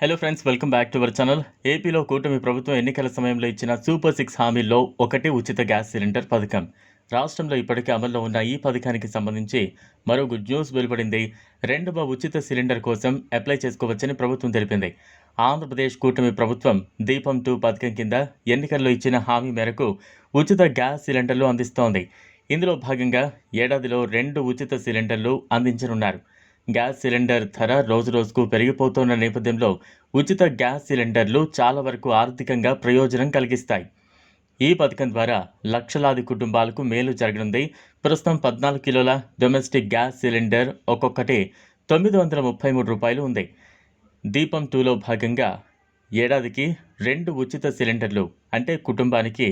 Hello friends welcome back to our channel ఏపీలో కూటమి ప్రభుత్వం ఎన్నికల సమయంలో ఇచ్చిన సూపర్ సిక్స్ హామీల్లో ఒకటి ఉచిత గ్యాస్ సిలిండర్ పథకం. రాష్ట్రంలో ఇప్పటికే అమల్లో ఉన్న ఈ పథకానికి సంబంధించి మరో గుడ్ న్యూస్ వెలువడింది. రెండవ ఉచిత సిలిండర్ కోసం అప్లై చేసుకోవచ్చని ప్రభుత్వం తెలిపింది. ఆంధ్రప్రదేశ్ కూటమి ప్రభుత్వం దీపం టూ పథకం కింద ఎన్నికల్లో ఇచ్చిన హామీ మేరకు ఉచిత గ్యాస్ సిలిండర్లు అందిస్తోంది. ఇందులో భాగంగా ఏడాదిలో రెండు ఉచిత సిలిండర్లు అందించనున్నారు. గ్యాస్ సిలిండర్ ధర రోజురోజుకు పెరిగిపోతున్న నేపథ్యంలో ఉచిత గ్యాస్ సిలిండర్లు చాలా వరకు ఆర్థికంగా ప్రయోజనం కలిగిస్తాయి. ఈ పథకం ద్వారా లక్షలాది కుటుంబాలకు మేలు జరగనుంది. ప్రస్తుతం పద్నాలుగు కిలోల డొమెస్టిక్ గ్యాస్ సిలిండర్ ఒక్కొక్కటి తొమ్మిది వందల ముప్పై మూడు రూపాయలు ఉంది. దీపం టూలో భాగంగా ఏడాదికి రెండు ఉచిత సిలిండర్లు అంటే కుటుంబానికి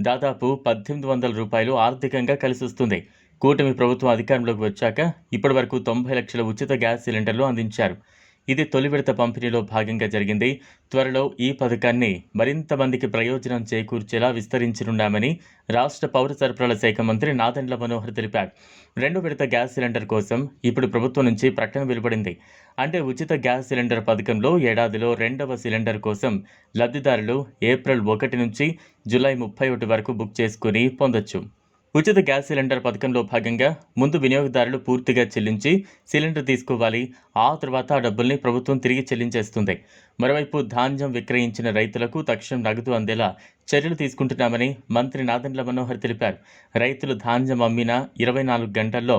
దాదాపు పద్దెనిమిది వందల రూపాయలు ఆర్థికంగా కలిసి వస్తుంది కూటమి ప్రభుత్వం అధికారంలోకి వచ్చాక ఇప్పటి వరకు తొంభై లక్షల ఉచిత గ్యాస్ సిలిండర్లు అందించారు. ఇది తొలి విడత పంపిణీలో భాగంగా జరిగింది. త్వరలో ఈ పథకాన్ని మరింత మందికి ప్రయోజనం చేకూర్చేలా విస్తరించనున్నామని రాష్ట్ర పౌర సరఫరాల శాఖ మంత్రి నాదెండ్ల మనోహర్ తెలిపారు. రెండు విడత గ్యాస్ సిలిండర్ కోసం ఇప్పుడు ప్రభుత్వం నుంచి ప్రకటన వెలువడింది. అంటే ఉచిత గ్యాస్ సిలిండర్ పథకంలో ఏడాదిలో రెండవ సిలిండర్ కోసం లబ్ధిదారులు ఏప్రిల్ ఒకటి నుంచి జూలై ముప్పై ఒకటి వరకు బుక్ చేసుకుని పొందొచ్చు. ఉచిత గ్యాస్ సిలిండర్ పథకంలో భాగంగా ముందు వినియోగదారులు పూర్తిగా చెల్లించి సిలిండర్ తీసుకోవాలి. ఆ తర్వాత ఆ డబ్బుల్ని ప్రభుత్వం తిరిగి చెల్లించేస్తుంది. మరోవైపు ధాన్యం విక్రయించిన రైతులకు తక్షణం నగదు అందేలా చర్యలు తీసుకుంటున్నామని మంత్రి నాదెండ్ల మనోహర్ తెలిపారు. రైతులు ధాన్యం అమ్మిన ఇరవై నాలుగు గంటల్లో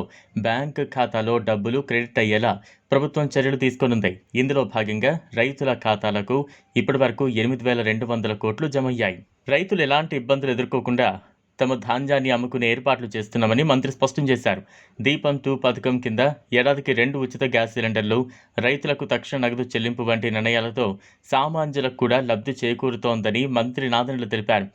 బ్యాంక్ ఖాతాలో డబ్బులు క్రెడిట్ అయ్యేలా ప్రభుత్వం చర్యలు తీసుకొనుంది. ఇందులో భాగంగా రైతుల ఖాతాలకు ఇప్పటి వరకు ఎనిమిది వేల రెండు వందల కోట్లు జమయ్యాయి రైతులు ఎలాంటి ఇబ్బందులు ఎదుర్కోకుండా తమ ధాన్యాన్ని అమ్ముకునే ఏర్పాట్లు చేస్తున్నామని మంత్రి స్పష్టం చేశారు. దీపం టూ పథకం కింద ఏడాదికి రెండు ఉచిత గ్యాస్ సిలిండర్లు రైతులకు తక్షణ నగదు చెల్లింపు వంటి నిర్ణయాలతో సామాన్యులకు కూడా లబ్ధి చేకూరుతోందని మంత్రి నాదనలు తెలిపారు.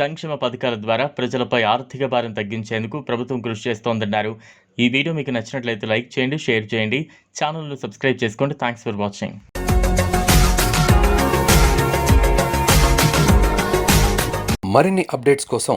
సంక్షేమ పథకాల ద్వారా ప్రజలపై ఆర్థిక భారం తగ్గించేందుకు ప్రభుత్వం కృషి చేస్తోందన్నారు. ఈ వీడియో మీకు నచ్చినట్లయితే లైక్ చేయండి షేర్ చేయండి. ఛానల్ను సబ్స్క్రైబ్ చేసుకోండి. Thanks for watching. మరిన్ని అప్డేట్స్ కోసం